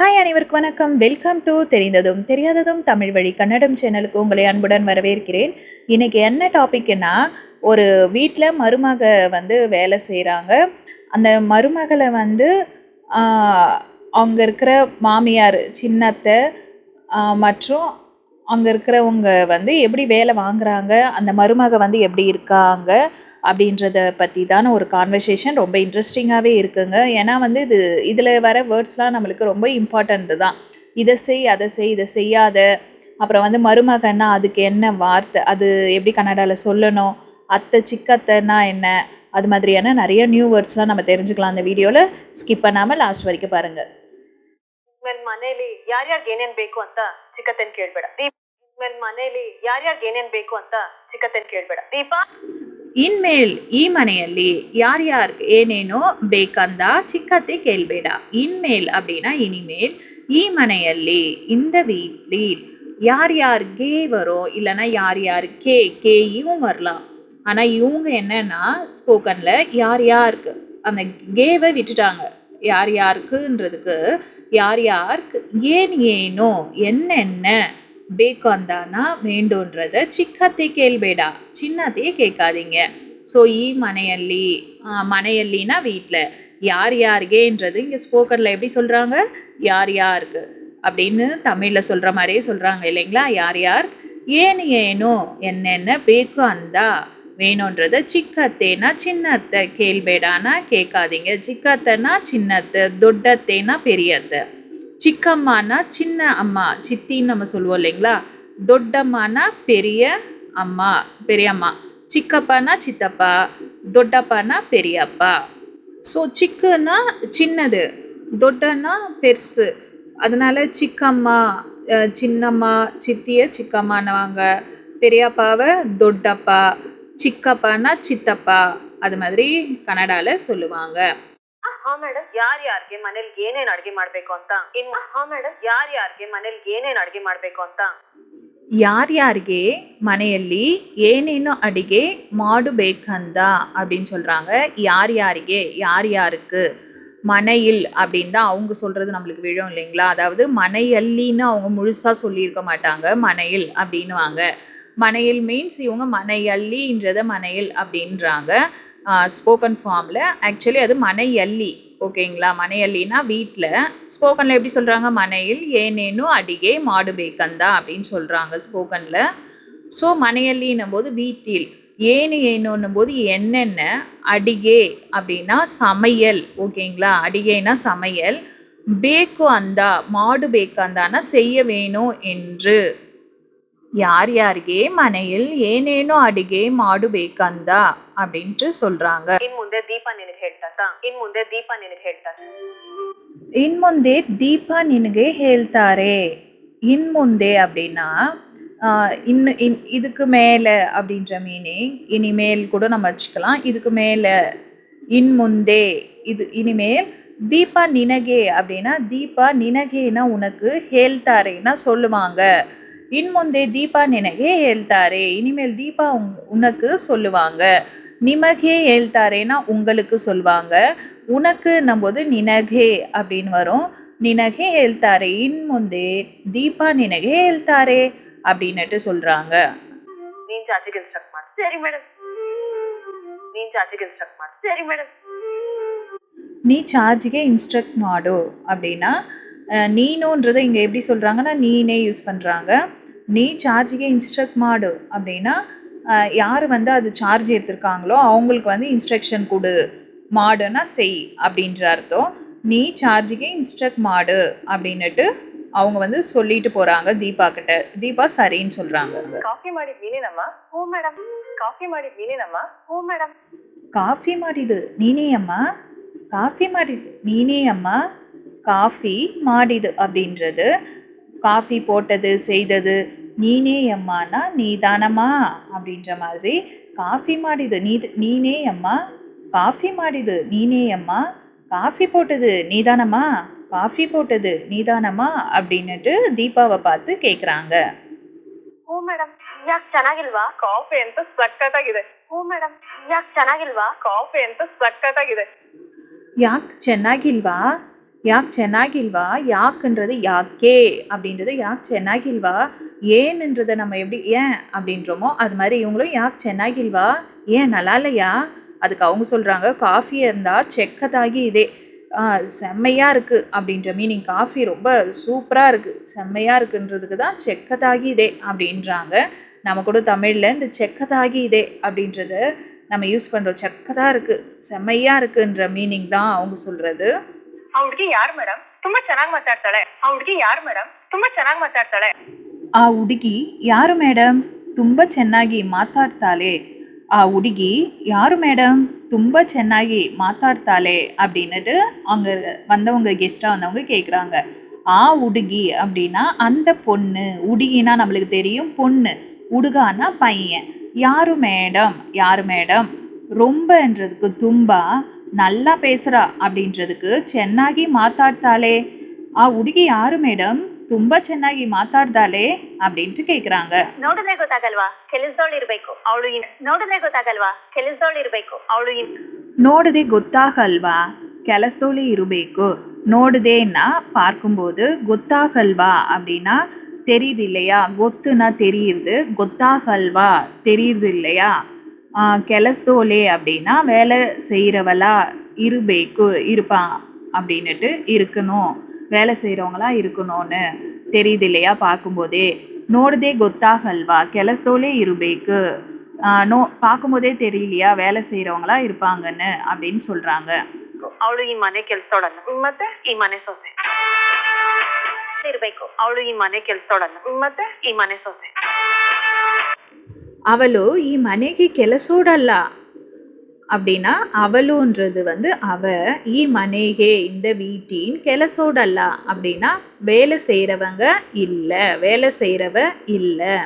Hi அனைவருக்கு வணக்கம். Welcome to தெரிந்ததும் தெரியாததும் தமிழ் வழி கன்னடம் சேனலுக்கு உங்களை அன்புடன் வரவேற்கிறேன். இன்னைக்கு என்ன டாபிக்னா ஒரு வீட்டில் மருமக வந்து வேலை செய்கிறாங்க அந்த மருமகளை வந்து அங்கே இருக்கிற மாமியார் சின்னத்தை மற்றும் அங்கே இருக்கிறவங்க வந்து எப்படி வேலை வாங்குறாங்க அந்த மருமக வந்து எப்படி இருக்காங்க அப்படின்றத பற்றி தான ஒரு கான்வர்சேஷன் ரொம்ப இன்ட்ரெஸ்டிங்காகவே இருக்குங்க ஏன்னா வந்து இது இதில் வர வேர்ட்ஸ்லாம் நம்மளுக்கு ரொம்ப இம்பார்ட்டண்ட் தான் இதை செய் அதை செய் இதை செய்யாத அப்புறம் வந்து மருமகன்னா அதுக்கு என்ன வார்த்தை அது எப்படி கன்னடாவில் சொல்லணும் அத்தை சிக்கத்தைன்னா என்ன அது மாதிரியான நிறைய நியூ வேர்ட்ஸ்லாம் நம்ம தெரிஞ்சுக்கலாம் அந்த வீடியோவில் ஸ்கிப் பண்ணாமல் லாஸ்ட் வரைக்கும் பாருங்கள் ಇನ್ಮೇಲೆ ಮನೇಲಿ ಯಾರ್ಯಾರ್ಗೆ ಏನೇನ್ ಬೇಕು ಅಂತ ಚಿಕ್ಕತ್ತನ್ ಕೇಳ್ಬೇಡ ದೀಪ ಇನ್ಮೇಲೆ ಮನೇಲಿ ಯಾರ್ಯಾರ್ಗೆ ಏನೇನ್ ಬೇಕು ಅಂತ ಚಿಕ್ಕತ್ತನ್ ಕೇಳ್ಬೇಡ ದೀಪ ಇನ್ಮೇಲ್ ಈ ಮನೆಯಲ್ಲಿ ಯಾರ್ಯಾರಿಗೆ ಏನೇನೋ ಬೇಕಂದ ಚಿಕ್ಕತೆ ಕೇಳಬೇಡ ಇನ್ಮೇಲ್ அப்படின்னா இனிமேல் ಈ ಮನೆಯಲ್ಲಿ இந்த வீட்டில் யார் யாருக்கே வரும் இல்லைன்னா யார் யாருக்கே கேயும் வரலாம் ஆனால் இவங்க என்னன்னா ஸ்போக்கனில் யார் யாருக்கு அந்த கேவை விட்டுட்டாங்க யார் யாருக்குன்றதுக்கு யார் யாருக்கு ஏன் ஏனோ என்னென்ன ಬೇಕು ಅಂದಾನ ವೇಂಡೋನ್ರದ ಚಿಕ್ಕತ್ತೆ ಕೇಳಬೇಡ சின்னத்தையே கேட்காதீங்க. ஸோ ஈ மனையல்லி மனையல்லினா வீட்டில் யார் யாருகேன்றது இங்கே ஸ்போக்கரில் எப்படி சொல்கிறாங்க யார் யாருக்கு? அப்படின்னு தமிழில் சொல்கிற மாதிரியே சொல்கிறாங்க இல்லைங்களா? யார் யார்? ஏன்னு ஏனோ என்னென்ன பேக்கு அந்தா வேணுன்றத சிக்கத்தேனா சின்னத்தை கேள்பேடானா கேட்காதீங்க. சிக்கத்தைனா சின்னத்தை தொட்டத்தேனா பெரியத்தை. ಚಿಕ್ಕಮ್ಮನ சின்ன அம்மா சித்தின்னு நம்ம சொல்லுவோம் இல்லைங்களா? ದೊಡ್ಡಮ್ಮನ பெரிய ಅಮ್ಮ பெரியம்மா ಚಿಕ್ಕಪ್ಪನ சித்தப்பா ದೊಡ್ಡಪ್ಪನ பெரியப்பா ஸோ சிக்குன்னா சின்னது தொட்டன்னா பெருசு. அதனால் சிக்கம்மா சின்னம்மா சித்தியை சிக்கம்மானவாங்க. பெரியப்பாவை தொட்டப்பா சிக்கப்பா சித்தப்பா. அது மாதிரி கனடாவில் சொல்லுவாங்க. ಯಾರ್ ಯಾರ್ಗೆ ಮನೇಲಿ ಏನೇನ್ ಅಡ್ಗೆ ಮಾಡ್ಬೇಕು ಅಂತ? ಇನ್ ಹಾ ಮೇಡಮ್ ಯಾರ್ ಯಾರ್ಗೆ ಮನೇಲಿ ಏನೇನ್ ಅಡ್ಗೆ ಮಾಡ್ಬೇಕು ಅಂತ? யார்யார்கே மனையல்லி ஏனேனோ அடிகே மாடுபேக்கந்தா அப்படின்னு சொல்கிறாங்க யார் யாருகே யார் யாருக்கு மனையில் அப்படின்னு தான் அவங்க சொல்கிறது நம்மளுக்கு விழும் இல்லைங்களா? அதாவது மனையல்லின்னு அவங்க முழுசாக சொல்லியிருக்க மாட்டாங்க. மனையில் அப்படின்னுவாங்க மனையில் மீன்ஸ் இவங்க மனையல்லின்றத மனையில் அப்படின்றாங்க ஸ்போக்கன் ஃபார்மில் ஆக்சுவலி அது மனையல்லி ஓகேங்களா? மனையல்லினா வீட்டில் ஸ்போக்கனில் எப்படி சொல்கிறாங்க மனையில் ஏனேனும் அடிகே மாடு பேக்கந்தா அப்படின்னு சொல்கிறாங்க ஸ்போக்கனில். ஸோ மனையல்லின்னும் போது வீட்டில் ஏனு ஏனுன்னும் போது என்னென்ன? அடிகே அப்படின்னா சமையல் ஓகேங்களா? அடிகேனா சமையல். பேக்கு அந்தா மாடு பேக்கந்தானா செய்ய வேணும் என்று. ಯಾರ್ಯಾರಿಗೆ ಮನೆಯಲ್ಲಿ ಏನೇನೋ ಅಡಿಗೆ ಮಾಡಬೇಕಂದ அப்படின்ட்டு சொல்றாங்க. ಇನ್ ಮುಂದೆ ದೀಪ ನಿನಗೆ ಹೇಳ್ತಾತ ಇನ್ ಮುಂದೆ ದೀಪ ನಿನಗೆ ಹೇಳ್ತಾತ ಇನ್ ಮುಂದೆ தீபா ನಿನಗೆ ಹೇಳ್ತಾರೆ ಇನ್ ಮುಂದೆ அப்படின்னா இன்னு இன் இதுக்கு மேலே அப்படின்ற மீனிங் இனிமேல் கூட நம்ம வச்சுக்கலாம். இதுக்கு மேலே இன் முந்தே இது இனிமேல் தீபா நினகே அப்படின்னா தீபா நினகேனா உனக்கு ஹேல்தாரேனா சொல்லுவாங்க. இன்முந்தே தீபா நினகே ಹೇಳ್ತಾರೆ இனிமேல் தீபா உங் உனக்கு சொல்லுவாங்க. நிமகே ஏழ்த்தாரேனா உங்களுக்கு சொல்லுவாங்க உனக்கு நம்போது நினகே அப்படின்னு வரும். நினகே ஏழ்த்தாரே இன்முந்தே தீபா நினகே ஏழ்த்தாரே அப்படின்னுட்டு சொல்கிறாங்க நீன் சாச்சிக்கு இன்ஸ்ட்ரக்ட் மாடு. சரி மேடம். நீன் சாச்சிக்கு இன்ஸ்ட்ரக்ட் மாடு. சரி மேடம். நீ சார்ஜிಗೆ இன்ஸ்ட்ரக்ட் மாடு அப்படின்னா நீனுன்றதை இங்கே எப்படி சொல்கிறாங்கன்னா நீனே யூஸ் பண்ணுறாங்க நீ சார்ஜிಗೆ இன்ஸ்ட்ரக்ட் மாடு அப்படின்னா யார் வந்து அது சார்ஜ் எடுத்திருக்காங்களோ அவங்களுக்கு வந்து இன்ஸ்ட்ரக்ஷன் கொடு. மாடுன்னா செய் அப்படின்ற அர்த்தம். நீ சார்ஜிக்கு இன்ஸ்ட்ரக்ட் மாடு அப்படின்னுட்டு அவங்க வந்து சொல்லிட்டு போறாங்க தீபா கிட்ட. தீபா சரின்னு சொல்றாங்க. காஃபி மாடி வீணேனம்மா ஓ மேடம். காஃபி மாடி வீணேனம்மா ஓ மேடம். காஃபி மாடிது நீனே அம்மா காஃபி மாடிது நீனே அம்மா காஃபி மாடிது அப்படின்றது. காஃபி போட்டது செய்தது நீனே எம்மானா நீதானம்மா அப்படின்ற மாதிரி ಕಾಫಿ ಮಾಡಿದ್ದು ನೀ ನೀನೇ ಅಮ್ಮ ಕಾಫಿ ಮಾಡಿದ್ದು ನೀನೇ ಅಮ್ಮ காஃபி போட்டது நீதானம்மா காஃபி போட்டது நீதானம்மா அப்படின்னுட்டு ದೀಪಾವ பார்த்து ಕೇಳ್ಕறாங்க ಓ ಮೇಡಮ್ ಯಾಕೆ ಚೆನ್ನಾಗಿಲ್ವಾ ಕಾಫಿ ಅಂತ ಸಕ್ಕತ್ತಾಗಿದೆ ಓ ಮೇಡಮ್ ಯಾಕೆ ಚೆನ್ನಾಗಿಲ್ವಾ ಕಾಫಿ ಅಂತ ಸಕ್ಕತ್ತಾಗಿದೆ ಯಾಕೆ ಚೆನ್ನಾಗಿಲ್ವಾ ಯಾಕೆ ಚೆನ್ನಾಗಿಲ್ವಾ ಯಾಕಂದ್ರದು ಯಾಕೆ அப்படின்றது ಯಾಕೆ ಚೆನ್ನಾಗಿಲ್ವಾ ஏன்ன்றதை நம்ம எப்படி ஏன் அப்படின்றோமோ அது மாதிரி இவங்களும் யாக் ಚೆನ್ನಾಗಿಲ್ವಾ ஏன் நல்லா இல்லையா அதுக்கு அவங்க சொல்கிறாங்க காஃபி இருந்தால் செக்கதாகி இதே ஆ, செம்மையா இருக்குது அப்படின்ற மீனிங் காஃபி ரொம்ப சூப்பராக இருக்குது செம்மையாக இருக்குன்றதுக்கு தான் செக்கதாகி இதே அப்படின்றாங்க நம்ம கூட தமிழில் இந்த செக்கதாகி இதே அப்படின்றத நம்ம யூஸ் பண்ணுறோம் செக்கதாக இருக்குது செம்மையாக இருக்குன்ற மீனிங் தான் அவங்க சொல்கிறது ಆ ಹುಡುಗಿ ಯಾರು ಮೇಡಮ್ ತುಂಬಾ ಚೆನ್ನಾಗಿ ಮಾತಾಡ್ತಾಳೆ ಆ ಹುಡುಗಿ ಯಾರು ಮೇಡಮ್ ತುಂಬಾ ಚೆನ್ನಾಗಿ ಮಾತಾಡ್ತಾಳೆ ಆ ಹುಡುಗಿ ಯಾರು ಮೇಡಮ್ ತುಂಬ ಚೆನ್ನಾಗಿ ಮಾತಾಡ್ತಾಳೆ ಆ ಹುಡುಗಿ ಯಾರು மேடம் ತುಂಬ ಚೆನ್ನಾಗಿ மாத்தாடுத்தாளே அப்படின்னுட்டு அங்கே வந்தவங்க கெஸ்ட்டாக வந்தவங்க கேட்குறாங்க ஆ உடுகி அப்படின்னா அந்த பொண்ணு உடுகினா நம்மளுக்கு தெரியும் பொண்ணு உடுகானா பையன் யாரு மேடம் யாரு மேடம் ரொம்பன்றதுக்கு தும்பா நல்லா பேசுகிறா அப்படின்றதுக்கு ಚೆನ್ನಾಗಿ ಮಾತಾಡ್ತಾಳೆ ಆ ಹುಡುಗಿ ಯಾರು ಮೇಡಮ್ ತುಂಬಾ ಚೆನ್ನಾಗಿ ಮಾತಾಡ್ದಾಳೆ ಅಪ್ಪ ಕೇಕ್ರಾಂಗ ನೋಡಿದ್ರೆ ಗೊತ್ತಾಗಲ್ವಾ ಕೆಲಸದವಳು ಇರಬೇಕು ಅವಳು ನೋಡಿದ್ರೆ ಗೊತ್ತಾಗಲ್ವಾ ಕೆಲಸದವಳು ಇರಬೇಕು ಅವಳು ನೋಡದೆ ಗೊತ್ತಾಗಲ್ವಾ ಕೆಲಸದೋளே ಇರಬೇಕು ನೋடுதேன்னா பார்க்கும்போது ಗೊತ್ತಾಗಲ್ವಾ அப்படின்னா தெரியுது இல்லையா கொத்துனா தெரியுது கொத்தாகல்வா தெரியுது இல்லையா ಕೆಲಸದೋளே அப்படின்னா வேலை செய்கிறவளா இருபேக்கு இருப்பா அப்படின்னுட்டு இருக்கணும் வேலை செய்கிறவங்களா இருக்கணும்னு தெரியுது இல்லையா பார்க்கும்போதே ನೋಡದೆ ಗೊತ್ತಾಗಲ್ವಾ ಕೆಲಸದೋಲೇ ಇರಬೇಕು நோ பார்க்கும்போதே தெரியலையா வேலை செய்கிறவங்களா இருப்பாங்கன்னு அப்படின்னு சொல்கிறாங்க ಅವಳು ಈ ಮನೆ ಕೆಲಸದೋಳಲ್ಲ ಮತ್ತೆ ಈ ಮನೆ ಸೊಸೆ ಇರಬೇಕು ಅವಳು ಈ ಮನೆ ಕೆಲಸದೋಳಲ್ಲ ಮತ್ತೆ ಈ ಮನೆ ಸೊಸೆ ಅವಳು ಈ ಮನೆಗೆ ಕೆಲಸೋಡಲ್ಲ அப்படின்னா அவளுன்றது வந்து அவ ஈ மனேகே இந்த வீட்டின் கெலசோடல்லா அப்படின்னா வேலை செய்கிறவங்க இல்லை வேலை செய்கிறவ இல்லை.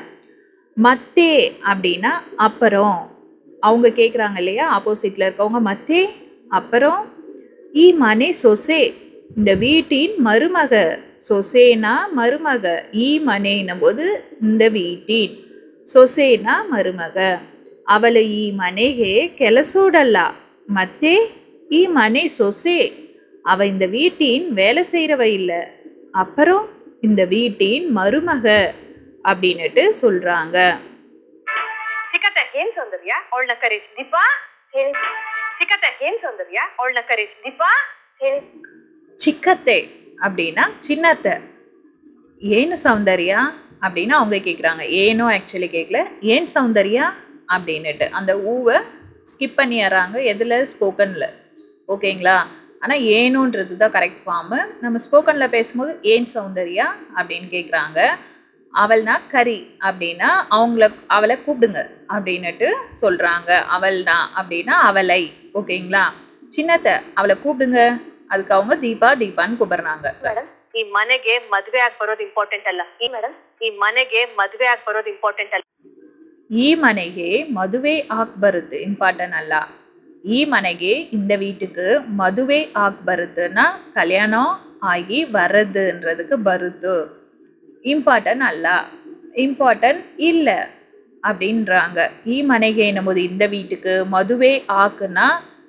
மத்தே அப்படின்னா அப்புறம். அவங்க கேட்குறாங்க இல்லையா? ஆப்போசிட்டில் இருக்கவங்க மத்தே அப்புறம். ஈ மனே சொசே இந்த வீட்டின் மருமக. சொசேனா மருமக ஈ மனேன்னும் போது இந்த வீட்டின் சொசேனா மருமக. ಅವಳ ಈ ಮನೆಗೆ ಕೆಲಸೋಡಲ್ಲ ಮತ್ತೆ ಈ ಮನೆ ಸೊಸೆ அவ இந்த வீட்டின் வேலை செய்கிறவ இல்லை அப்புறம் இந்த வீட்டின் மருமக அப்படின்னுட்டு சொல்கிறாங்க ಚಿಕ್ಕತ್ತೆ ಏನ್ ಸೌಂದರ್ಯ ಅವಳನ್ನ ಕರೀಸ್ ದೀಪಾ ಹೇಳಿ ಚಿಕ್ಕತ್ತೆ ಏನ್ ಸೌಂದರ್ಯ ಅವಳನ್ನ ಕರೀಸ್ ದೀಪಾ ಹೇಳಿ சிக்கத்தை அப்படின்னா சின்னத்தை ஏனு சௌந்தர்யா அப்படின்னு அவங்க கேட்குறாங்க ஏனோ ஆக்சுவலி கேட்கல ஏன் சௌந்தர்யா அப்படின்னுட்டு அந்த ஊவை ஸ்கிப் பண்ணிடுறாங்க எதில் ஸ்போக்கனில் ஓகேங்களா ஆனால் ஏனுன்றது தான் கரெக்ட் ஃபார்மு நம்ம ஸ்போக்கனில் பேசும்போது ஏன் சௌந்தர்யா அப்படின்னு கேட்குறாங்க அவள்னா கரி அப்படின்னா அவங்கள அவளை கூப்பிடுங்க அப்படின்னுட்டு சொல்கிறாங்க அவள்னா அப்படின்னா அவளை ஓகேங்களா சின்னத்தை அவளை கூப்பிடுங்க அதுக்கு அவங்க தீபா தீபான்னு கூப்பிடுறாங்க ಮೇಡಮ್ ಈ ಮನೆಗೆ ಮದ್ವೆ ಆಗಿ ಬರೋದು ಇಂಪಾರ್ಟೆಂಟ್ ಅಲ್ಲ ಈ ಮೇಡಮ್ ಈ ಮನೆಗೆ ಮದ್ವೆ ಆಗಿ ಬರೋದು ಇಂಪಾರ್ಟೆಂಟ್ ಅಲ್ಲ ಈ ಮನೆಗೆ ಮದುವೆ ಆಗ್ಬರುತ್ತೆ ಇಂಪಾರ್ಟನ್ ಅಲ್ಲ ಈ ಮನೆಗೆ இந்த வீட்டுக்கு மதுவே ஆக்பருதுன்னா கல்யாணம் ஆகி வர்றதுன்றதுக்கு பருத்து. இம்பார்ட்டன் அல்ல இம்பார்ட்டன் இல்லை அப்படின்றாங்க. ஈ மனைகை என்னும்போது இந்த வீட்டுக்கு மதுவே ஆக்குனா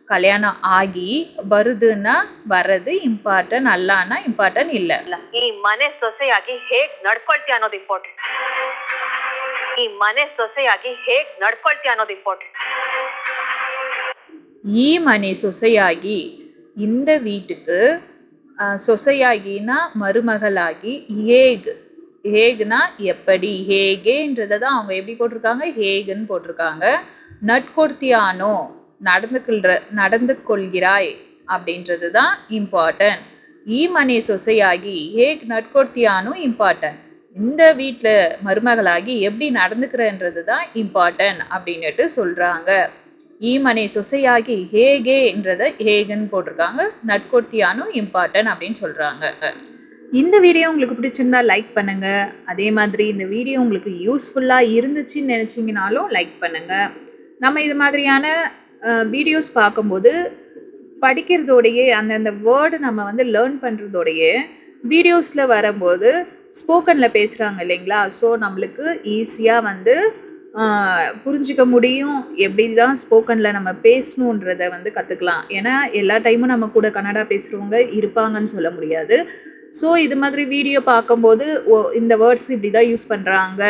கல்யாணம் ஆகி வருதுன்னா வர்றது இம்பார்ட்டன் ಅಲ್ಲ இம்பார்ட்டன் இல்லை. ಇಲ್ಲ மனை ಮನೆ ಸೊಸೆಯಾಗಿ ಹೇಗೆ ನಡ್ಕೊಳ್ತೀಯ ಅನ್ನೋದು ಇಂಪಾರ್ಟೆಂಟ್ ಈ ಮನೆ ಸೊಸೆಯಾಗಿ ಹೇಗ್ ನಡ್ಕೊಳ್ತೀಯ ಅನ್ನೋದು ಇಂಪಾರ್ಟೆಂಟ್ ಈ ಮನೆ ಸೊಸೆಯಾಗಿ இந்த வீட்டுக்கு அஹ், சொசையாகினா மருமகளாகி ஹேக் ஹேக்னா எப்படி ஹேகேன்றதை தான் அவங்க எப்படி போட்டிருக்காங்க ஹேகுன்னு போட்டிருக்காங்க நட்கொடுத்தியானோ நடந்துக்கொள்ற நடந்து கொள்கிறாய் அப்படின்றது தான் இம்பார்ட்டன்ட் ஈ மனை சொசையாகி ஹேக் நட்கொடுத்தியானோ இம்பார்ட்டன்ட் இந்த வீட்டில் மருமகளாகி எப்படி நடந்துக்கிறன்றது தான் இம்பார்ட்டன்ட் அப்படின்னுட்டு சொல்கிறாங்க ஈமனை சொசையாகி ஹேகேன்றதை ஹேகன் போட்டிருக்காங்க. நட்கொட்டியானும் இம்பார்ட்டன் அப்படின்னு சொல்கிறாங்க இந்த வீடியோ உங்களுக்கு பிடிச்சிருந்தா லைக் பண்ணுங்கள் அதே மாதிரி இந்த வீடியோ உங்களுக்கு யூஸ்ஃபுல்லாக இருந்துச்சுன்னு நினச்சிங்கனாலும் லைக் பண்ணுங்கள் நம்ம இது மாதிரியான வீடியோஸ் பார்க்கும்போது படிக்கிறதோடையே அந்தந்த வேர்டு நம்ம வந்து லேர்ன் பண்ணுறதோடையே வீடியோஸில் வரும்போது ஸ்போக்கனில் பேசுகிறாங்க இல்லைங்களா? ஸோ நம்மளுக்கு ஈஸியாக வந்து புரிஞ்சிக்க புரிஞ்சுக்க முடியும் எப்படி தான் ஸ்போக்கனில் நம்ம பேசணுன்றத வந்து கற்றுக்கலாம் ஏன்னா எல்லா டைமும் நம்ம கூட கன்னடா பேசுகிறவங்க இருப்பாங்கன்னு சொல்ல முடியாது. ஸோ இது மாதிரி வீடியோ பார்க்கும்போது ஓ இந்த வேர்ட்ஸ் இப்படி தான் யூஸ் பண்ணுறாங்க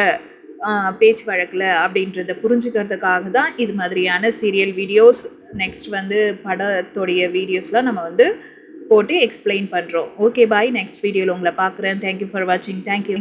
பேச்சு வழக்கில் அப்படின்றத புரிஞ்சுக்கிறதுக்காக தான் இது மாதிரியான சீரியல் வீடியோஸ் நெக்ஸ்ட் வந்து படத்தோடைய வீடியோஸ்லாம் நம்ம வந்து போட்டு எக்ஸ்பிளைன் பண்ணுறோம் ஓகே பாய் நெக்ஸ்ட் வீடியோவில் உங்களை பார்க்குறேன். தேங்க்யூ ஃபார் வாட்சிங் தேங்க்யூ